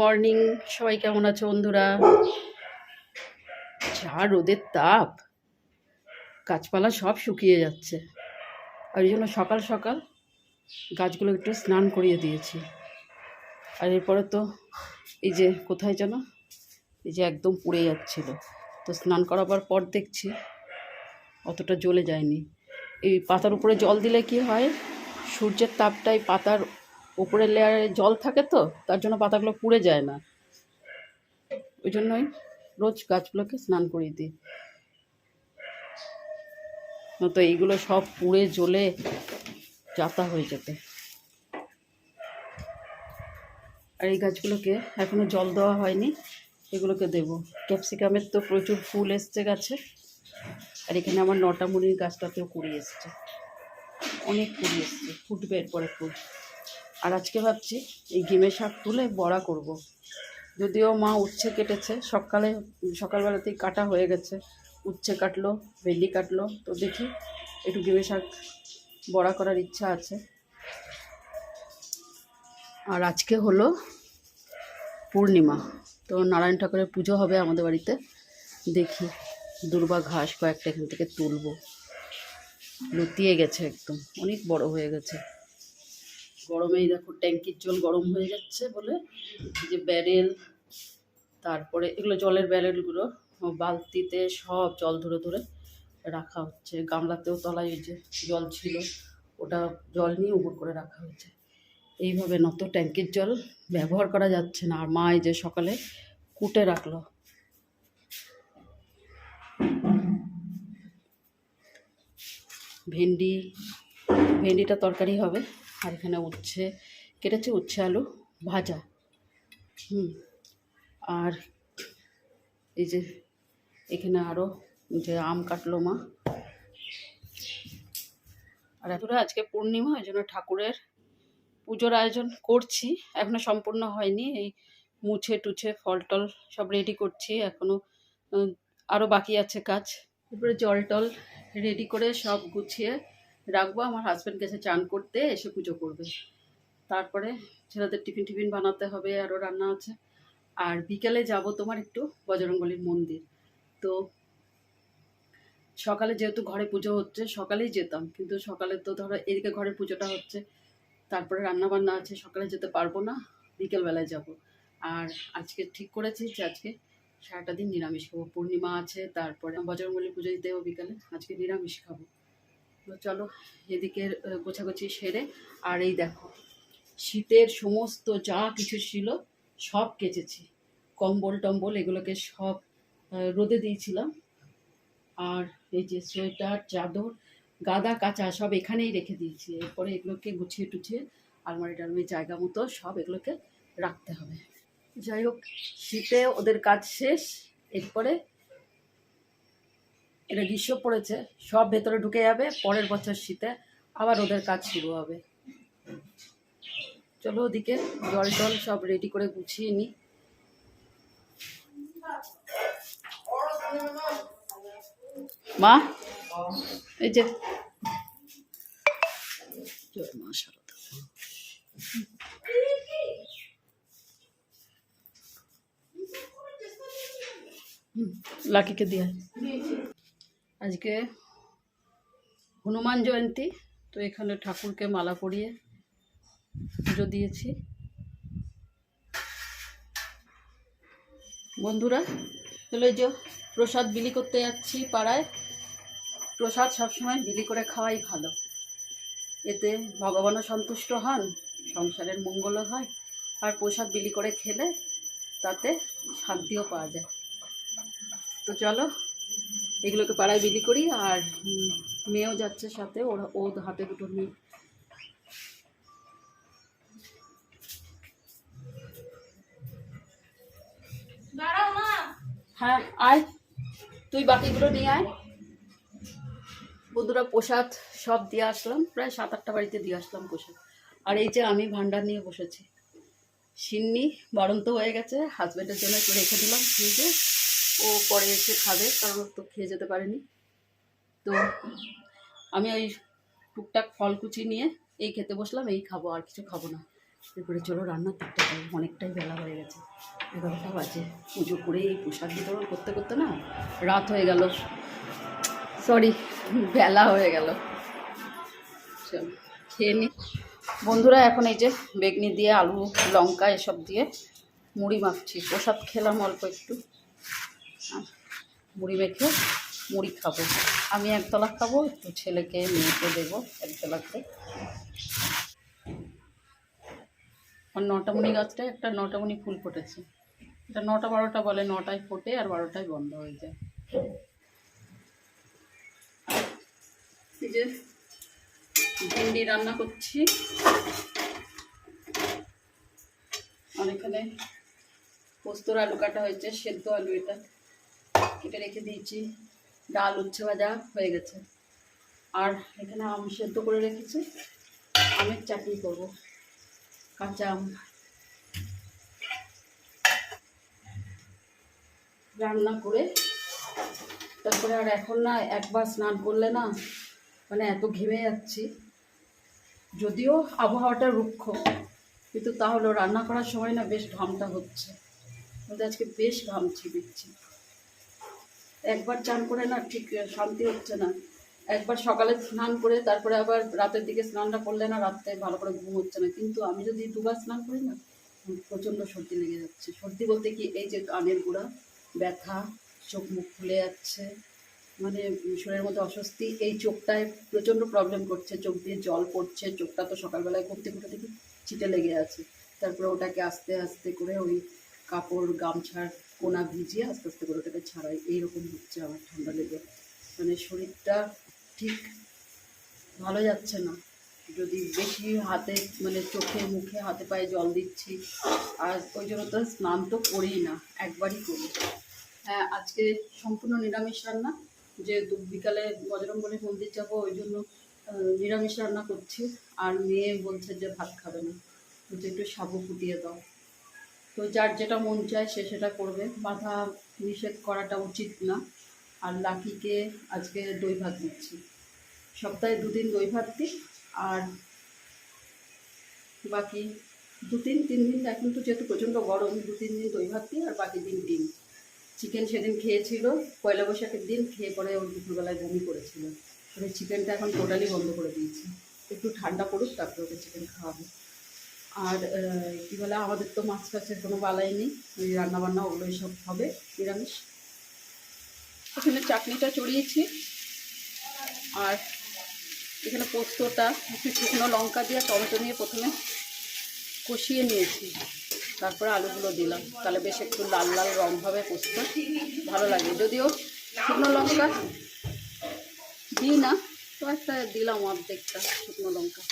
Morning. সবাই কেমন আছো বন্ধুরা? যা রোদের তাপ। গাছপালা সব শুকিয়ে যাচ্ছে। আর এই জন্য সকাল সকাল গাছগুলো একটু স্নান করিয়ে দিয়েছি। আর এরপরে তো এই যে কোথায় যেন? এই যে একদম পুড়ে যাচ্ছিল। তো স্নান করাবার পর দেখছি অতটা জ্বলে যায়নি। এই পাতার উপরে জল দিলে কি হয়? সূর্যের তাপটাই পাতার উপরের লেয়ারে জল থাকে তো, তার জন্য পাতাগুলো পুড়ে যায় না। ওই জন্যই রোজ গাছগুলোকে স্নান করিয়ে দিই। তো এইগুলো সব পুড়ে জ্বলে যাতা হয়ে যেতে। আর এই গাছগুলোকে এখনও জল দেওয়া হয়নি, এগুলোকে দেবো। ক্যাপসিকামের তো প্রচুর ফুল এসছে গাছে। আর এখানে আমার নটা মুড়ির গাছটাতেও কুড়ি এসছে। অনেক কুড়ি এসছে, ফুটবে এরপরে ফুল। আর আজকে ভাবছি এই গিমে শাক তুলে বড়া করব। যদিও মা উচ্ছে কেটেছে, সকালে, সকালবেলাতেই কাটা হয়ে গেছে। উচ্ছে কাটলো, ভেন্ডি কাটলো, তো দেখি একটু গিমে শাক বড়া করার ইচ্ছা আছে। আর আজকে হলো পূর্ণিমা, তো নারায়ণ ঠাকুরের পুজো হবে আমাদের বাড়িতে। দেখি দুর্বা ঘাস কয়েকটা এখান থেকে তুলবো। লুতিয়ে গেছে একদম, অনেক বড় হয়ে গেছে। গরমেই দেখো ট্যাঙ্কির জল গরম হয়ে যাচ্ছে বলে যে ব্যারেল, তারপরে এগুলো জলের ব্যারেলগুলো বালতিতে সব জল ধরে ধরে রাখা হচ্ছে। গামলাতেও তলায় যে জল ছিল, ওটা জল নিয়ে উপর করে রাখা হয়েছে। এইভাবে নত ট্যাঙ্কির জল ব্যবহার করা যাচ্ছে না। আর মা এই যে সকালে কুটে রাখল। ভেন্ডি, ভেন্ডিটা তরকারি হবে। আর এখানে উচ্ছে, কেটেছে উচ্ছে আলু ভাজা। হুম, আর এই যে এখানে আরও যে আম কাটলো মা। আর এতটা আজকে পূর্ণিমা, ওই জন্য ঠাকুরের পুজোর আয়োজন করছি। এখনও সম্পূর্ণ হয়নি, এই মুছে টুছে ফল টল সব রেডি করছি, এখনও আরও বাকি আছে কাজ। তারপরে জল টল রেডি করে সব গুছিয়ে রাখব, আমার হাজব্যান্ড গেছে চান করতে এসে পুজো করবে। তারপরে ছেলেদের টিফিন টিফিন বানাতে হবে আরও রান্না আছে। আর বিকেলে যাব তোমার একটু বজরঙ্গলির মন্দির। তো সকালে যেহেতু ঘরে পুজো হচ্ছে, সকালেই যেতাম। কিন্তু সকালে তো ধরো এদিকে ঘরে পুজোটা হচ্ছে, তারপরে রান্না বান্না আছে, সকালে যেতে পারব না, বিকেলবেলায় যাব। আর আজকে ঠিক করেছি যে আজকে সারাটা দিন নিরামিষ খাব। পূর্ণিমা আছে, তারপরে বজরঙ্গলি পুজো দিতে হবে বিকালে, আজকে নিরামিষ খাব। তো চলো এদিকে গোছাগুছি সেরে। আর এই দেখো, শীতের সমস্ত যা কিছু ছিল, সব কেচেছি। কম্বল টম্বল এগুলোকে সব রোদে দিয়েছিলাম। আর এই যে সোয়েটার, চাদর, গাদা কাঁচা সব এখানেই রেখে দিয়েছি। এরপরে এগুলোকে গুছিয়ে টুছিয়ে আলমারি টালমারি জায়গা মতো সব এগুলোকে রাখতে হবে। যাই হোক, শীতে ওদের কাজ শেষ। এরপরে এটা গ্রীষ্ম পড়েছে, সব ভেতরে ঢুকে যাবে, পরের বছর শীতে আবার ওদের কাজ শুরু হবে। চলো ওদিকে জল টল সব রেডি করে গুছিয়ে নিই মা, এই যে। লাকিকে দিয়ে। আজকে হনুমান জয়ন্তী, তো এখানে ঠাকুরকে মালা পরিয়ে পুজো দিয়েছি। বন্ধুরা তাহলে যে প্রসাদ বিলি করতে যাচ্ছি পাড়ায়। প্রসাদ সবসময় বিলি করে খাওয়াই ভালো। এতে ভগবানও সন্তুষ্ট হন, সংসারের মঙ্গলও হয়। আর প্রসাদ বিলি করে খেলে তাতে শান্তিও পাওয়া যায়। তো চলো এগুলোকে পাড়ায় বিলি করি আর মেয়েও যাচ্ছে সাথে ওরা ও হাতে দুটো নিয়ে হ্যাঁ আয়। তুই বাকিগুলো নিয়ে আয়। বন্ধুরা প্রসাদ সব দিয়ে আসলাম প্রায় সাত আটটা বাড়িতে দিয়ে আসলাম প্রসাদ। আর এই যে আমি ভান্ডার নিয়ে বসেছি। সিন্নি বাড়ন্ত হয়ে গেছে হাজব্যান্ডের জন্য একটু রেখে দিলাম ফ্রিজে ও পরে এসে খাবে, কারণ তো খেয়ে যেতে পারেনি। তো আমি ওই টুকটাক ফল কুচি নিয়ে এই খেতে বসলাম, এই খাব, আর কিছু খাব না। এরপরে চলো রান্নার দিকটা যাই অনেকটাই বেলা হয়ে গেছে। এগারোটা বাজে। পুজো করে এই প্রসাদ বিতরণ করতে করতে না রাত হয়ে গেল। সরি বেলা হয়ে গেল। চলো, খেয়ে নি। বন্ধুরা, এখন এই যে বেগনি দিয়ে আলু, লঙ্কা, এসব দিয়ে মুড়ি মাখছি। প্রসাদ খেলাম অল্প একটু। মুড়ি মেখে মুড়ি খাব। আমি একতলা খাব, একটু ছেলেকে, মেয়েকে দেবো একতলা করে আর নটামণি গাছটায় একটা নটামণি ফুল ফুটেছে। এটা নটা বারোটা বলে, নটায় ফোটে আর বারোটায় বন্ধ হয়ে যায়। এই যে ভেন্ডি রান্না করছি। আর এখানে পোস্তর আলু কাটা হয়েছে, সেদ্ধ আলু এটা। কেটে রেখে দিয়েছি। ডাল উচ্ছে ভাজা হয়ে গেছে। আর এখানে আম সেদ্ধ করে রেখেছি। আমের চাটনি করব। কাঁচা আম। রান্না করে তারপরে আর এখন না একবার স্নান করলে না মানে এত ঘেমে যাচ্ছি। যদিও আবহাওয়াটা রুক্ষ, কিন্তু তাহলেও রান্না করার সময় না বেশ ঘামটা হচ্ছে। আজকে বেশ ঘামছি দিচ্ছি একবার চান করে না ঠিক, শান্তি হচ্ছে না। একবার সকালে স্নান করে, তারপরে আবার রাতের দিকে স্নানটা করলে না রাত্রে ভালো করে ঘুম হচ্ছে না। কিন্তু আমি যদি দুবার স্নান করি না প্রচণ্ড সর্দি লেগে যাচ্ছে। সর্দি বলতে কি, এই যে কানের গুঁড়া ব্যথা, চোখ মুখ ফুলে যাচ্ছে মানে শরীরের মধ্যে অস্বস্তি, এই চোখটায় প্রচণ্ড প্রবলেম করছে। চোখ দিয়ে জল পড়ছে, চোখটা তো সকালবেলায় ঘুরতে ঘুরতে দেখি চিটে লেগে আছে। তারপরে ওটাকে আস্তে আস্তে করে ওই কাপড়, গামছার কোনা ভিজিয়ে আস্তে আস্তে করে ওটাকে ছাড়াই। এইরকম হচ্ছে আমার ঠান্ডা লেগে। মানে শরীরটা ঠিক ভালো যাচ্ছে না। যদি বেশি হাতে মানে চোখে, মুখে, হাতে পায়ে জল দিচ্ছি, আর ওই জন্য তো স্নান তো করি না, একবারই করি। হ্যাঁ আজকে সম্পূর্ণ নিরামিষ রান্না, যে বিকালে বজরঙ্গলী মন্দির যাব ওই জন্য নিরামিষ রান্না করছি। আর মেয়ে বলছে যে ভাত খাবে না। বলছে একটু সাবু ফুটিয়ে দাও। তো যার যেটা মন চায় সে সেটা করবে। বাধা নিষেধ করাটা উচিত না। আর লাকিকে আজকে দই ভাত দিচ্ছি। সপ্তাহে দুদিন দই ভাত দিই। আর বাকি দু তিন তিন দিন, এখন তো যেহেতু প্রচণ্ড গরম দু তিন দিন দই ভাত দিই আর বাকি দিন ডিম। চিকেন সেদিন খেয়েছিল, পয়লা বৈশাখের দিন, খেয়ে পরে ওর দুপুরবেলায় বমি করেছিল। ওই চিকেনটা এখন টোটালি বন্ধ করে দিয়েছি। একটু ঠান্ডা পড়ুক, তারপরে ওকে চিকেন খাওয়াবো। আর কী বলে, আমাদের তো মাছ ফাছের কোনো বালাই নেই, ওই রান্নাবান্না ওগুলোই সব হবে, নিরামিষ। এখানে চাটনিটা চড়িয়েছি, আর এখানে পোস্তটা, একটু শুকনো লঙ্কা দিয়ে টমেটো নিয়ে প্রথমে কষিয়ে নিয়েছি। তারপরে আলুগুলো দিলাম, তাহলে বেশ একটু লাল লাল রং হবে পোস্ত, ভালো লাগে। যদিও শুকনো লঙ্কা দিই না, তো একটা দিলাম অর্ধেকটা শুকনো লঙ্কা।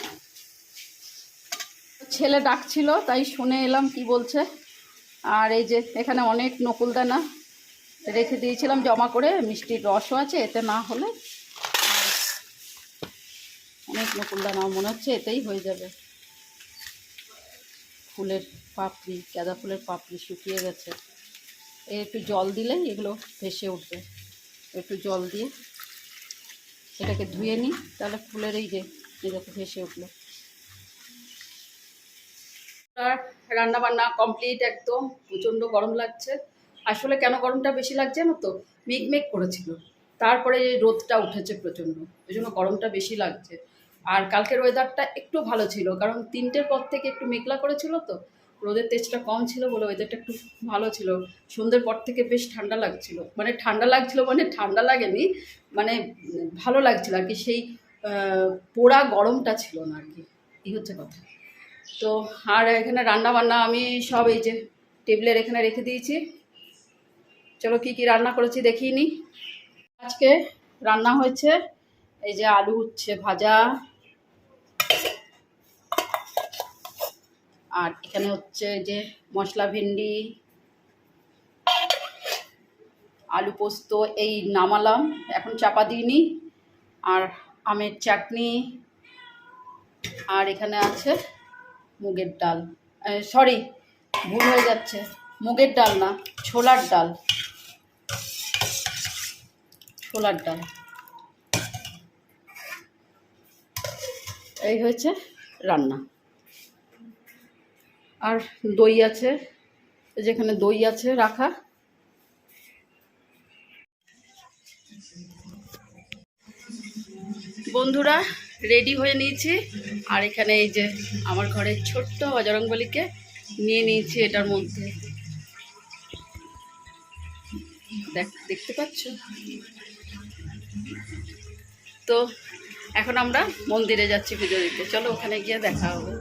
ছেলে ডাকছিল, তাই শুনে এলাম কি বলছে। আর এই যে এখানে অনেক নকুলদানা রেখে দিয়েছিলাম জমা করে, মিষ্টির রসও আছে, এতে না হলে অনেক নকুলদানা মনে হচ্ছে এতেই হয়ে যাবে। ফুলের পাপড়ি, গাঁদা ফুলের পাপড়ি শুকিয়ে গেছে। একটু জল দিলে এগুলো ভেসে উঠবে। একটু জল দিয়ে এটাকে ধুয়ে নিই, তাহলে ফুলের এই যে এটাকে ভেসে উঠল। রান্না বান্না কমপ্লিট একদম, প্রচণ্ড গরম লাগছে। আসলে কেন গরমটা বেশি লাগছে না তো? মেঘ মেঘ করেছিল। তারপরে রোদটা উঠেছে প্রচণ্ড। ওই জন্য গরমটা বেশি লাগছে। আর কালকের ওয়েদারটা একটু ভালো ছিল, কারণ তিনটের পর থেকে একটু মেঘলা করেছিল তো। রোদের তেজটা কম ছিল বলে ওয়েদারটা একটু ভালো ছিল। সন্ধ্যের পর থেকে বেশ ঠান্ডা লাগছিল। মানে ঠান্ডা লাগছিল মানে ঠান্ডা লাগেনি মানে ভালো লাগছিল আর কি। সেই পোড়া গরমটা ছিল না আর কি। এই হচ্ছে কথা। তো আর এখানে রান্না বান্না আমি সব এই যে টেবিলের এখানে রেখে দিয়েছি। চলো কি কি রান্না করেছি দেখিয়ে নি। আজকে রান্না হয়েছে এই যে আলু উচ্ছে ভাজা। আর এখানে হচ্ছে যে মশলা ভেন্ডি। আলু পোস্ত এই নামালাম, এখন চাপা দিইনি আর আমের চাটনি। আর এখানে আছে মুগের ডাল। সরি ভুল হয়ে যাচ্ছে। মুগের ডাল না, ছোলার ডাল। ছোলার ডাল। এই হয়েছে রান্না। আর দই আছে যেখানে দই আছে রাখা। বন্ধুরা রেডি হয়ে নিয়েছি। আর এখানে এই যে আমার ঘরের ছোট্ট বজরংবলিকে নিয়ে নিয়েছি এটার মধ্যে। দেখ, দেখতে পাচ্ছ? তো এখন আমরা মন্দিরে যাচ্ছি পুজো দিতে। চলো ওখানে গিয়ে দেখা হবে।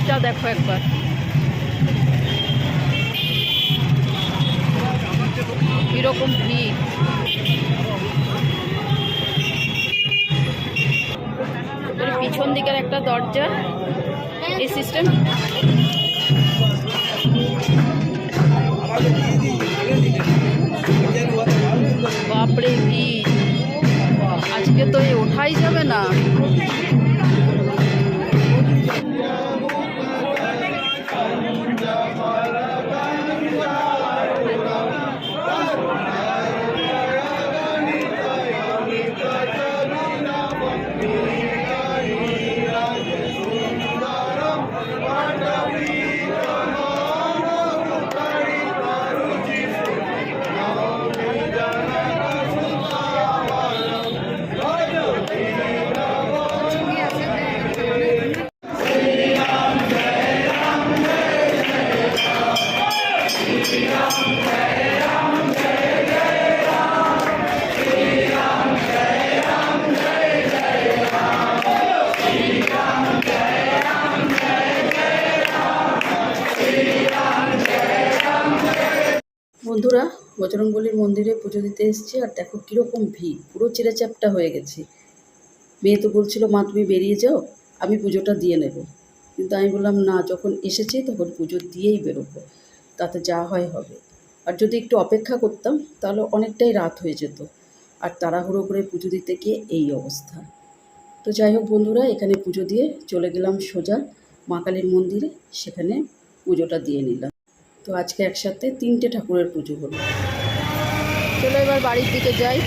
আসলো দেখো একবার। কীরকম ভিড়। পিছন দিকের একটা দরজা, এই সিস্টেম বাপরে ভিড়। আজকে তো এই ওঠাই যাবে বন্ধুরা, বজরংবলীর মন্দিরে পুজো দিতে এসেছি আর দেখো কীরকম ভিড়, পুরো চিড়েচ্যাপটা হয়ে গেছে। মেয়ে তো বলছিল, মা, তুমি বেরিয়ে যাও, আমি পুজোটা দিয়ে নেব। কিন্তু আমি বললাম, না, যখন এসেছি তখন পুজো দিয়েই বেরোবো, তাতে যা হয় হবে। আর যদি একটু অপেক্ষা করতাম, তাহলে অনেকটাই রাত হয়ে যেত। আর তাড়াহুড়ো করে পুজো দিতে গিয়ে এই অবস্থা। তো যাই হোক বন্ধুরা, এখানে পুজো দিয়ে চলে গেলাম সোজা মা কালীর মন্দিরে, সেখানে পুজোটা দিয়ে নিলাম। তো আজকে একসাথে তিনটে ঠাকুরের পুজো হলো। চলো এবার বাড়ির দিকে যাই।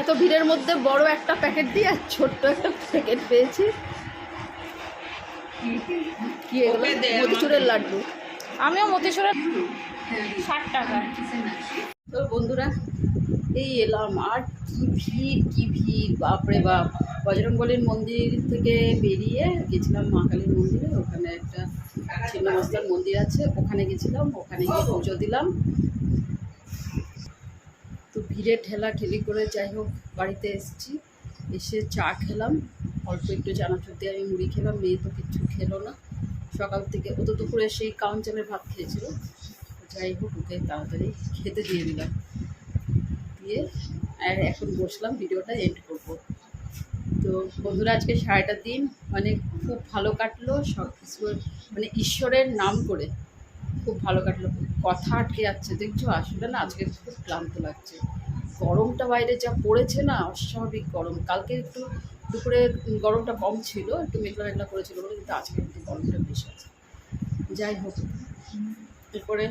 এত ভিড়ের মধ্যে বড় একটা প্যাকেট দিয়ে আর ছোট্ট একটা প্যাকেট পেয়েছি। কি এগুলো? মতিচুরের লাড্ডু। আমিও মতিসূরের ষাট টাকা। তো বন্ধুরা এই এলাম। আর কি ভিড় কি ভিড়, বাপরে বাপ। বজরংবলীর মন্দির থেকে বেরিয়ে গেছিলাম মা কালীর মন্দিরে। ওখানে একটা ছিন্নমস্তার মন্দির আছে। ওখানে গেছিলাম, ওখানে গিয়ে পুজো দিলাম। তো ভিড়ে ঠেলা ঠেলি করে যাই হোক, বাড়িতে এসেছি। এসে চা খেলাম। অল্প একটু চানাচুর দিয়ে আমি মুড়ি খেলাম। মেয়ে তো কিচ্ছু খেলো না। সকাল থেকে ও তো দুপুরে সেই কাউন চালের ভাত খেয়েছিল। যাই হোক, ওকে তাড়াতাড়ি খেতে দিয়ে দিলাম। দিয়ে আর এখন বসলাম, ভিডিওটা এন্ড করব। তো বন্ধুরা, আজকে সারাটা দিন মানে খুব ভালো কাটলো, সব কিছু মানে ঈশ্বরের নাম করে খুব ভালো কাটলো। কথা আটকে যাচ্ছে, দেখছ? আসলে না, আজকে খুব ক্লান্ত লাগছে। গরমটা বাইরে যা পড়েছে না, অস্বাভাবিক গরম। কালকে একটু দুপুরে গরমটা কম ছিল, একটু মেঘলা মেঘলা করেছিল বলে, কিন্তু আজকে একটু গরমটা বেশি আছে। যাই হোক, এরপরে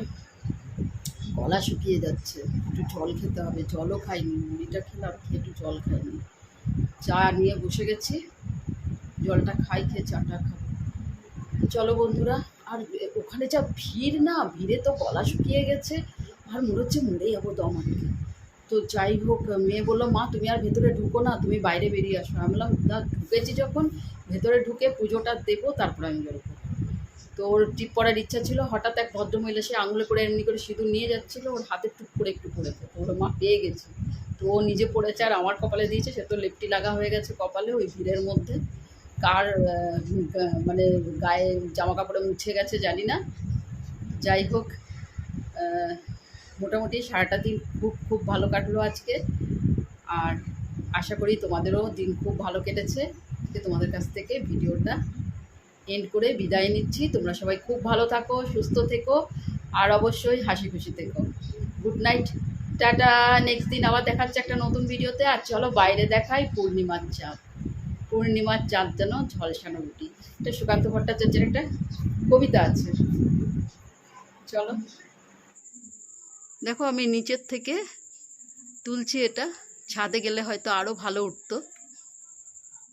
গলা শুকিয়ে যাচ্ছে। একটু জল খেতে হবে। জলও খাইনি। মুড়িটা খেলাম, খেয়ে একটু জল খাইনি। চা নিয়ে বসে গেছি। জলটা খাই, খেয়ে চাটা খাব। চলো বন্ধুরা, আর ওখানে যা ভিড় না, ভিড়ে তো গলা শুকিয়ে গেছে। আর মনে হচ্ছে মরে যাব দম তো যাই হোক, মেয়ে বলল, মা, তুমি আর ভেতরে ঢুকো না, তুমি বাইরে বেরিয়ে আসো। আমি বললাম, ঢুকেছি যখন, ভেতরে ঢুকে পুজোটা দেবো, তারপর আমি বেরোবো। তো ওর টিপ পরার ইচ্ছা ছিল। হঠাৎ এক ভদ্রমহিলা সে আঙুলে করে এমনি করে সিঁদুর নিয়ে যাচ্ছিল, ওর হাতে টুক করে একটু পড়েছে ওর মা পেয়ে গেছে। তো ও নিজে পড়েছে আর আমার কপালে দিয়েছে, সে তো লেপটি লাগা হয়ে গেছে কপালে ওই ভিড়ের মধ্যে। কার মানে গায়ে জামা কাপড়ে মুছে গেছে জানি না। যাই হোক মোটামুটি সারাটা দিন খুব খুব ভালো কাটলো আজকে। আর আশা করি তোমাদেরও দিন খুব ভালো কেটেছে। তোমাদের কাছ থেকে ভিডিওটা এন্ড করে বিদায় নিচ্ছি। তোমরা সবাই খুব ভালো থাকো, সুস্থ থেকো, আর অবশ্যই হাসি খুশি থেকো। গুড নাইট টাটা নেক্সট দিন আবার দেখাচ্ছে একটা নতুন ভিডিওতে। আর চলো বাইরে দেখাই পূর্ণিমার চাঁদ। পূর্ণিমার চাঁদ যেন ঝলসানো রুটি। এটা সুকান্ত ভট্টাচার্যের একটা কবিতা আছে। চলো। দেখো আমি নিচের থেকে তুলছি এটা। ছাদে গেলে হয়তো আরও ভালো উঠতো।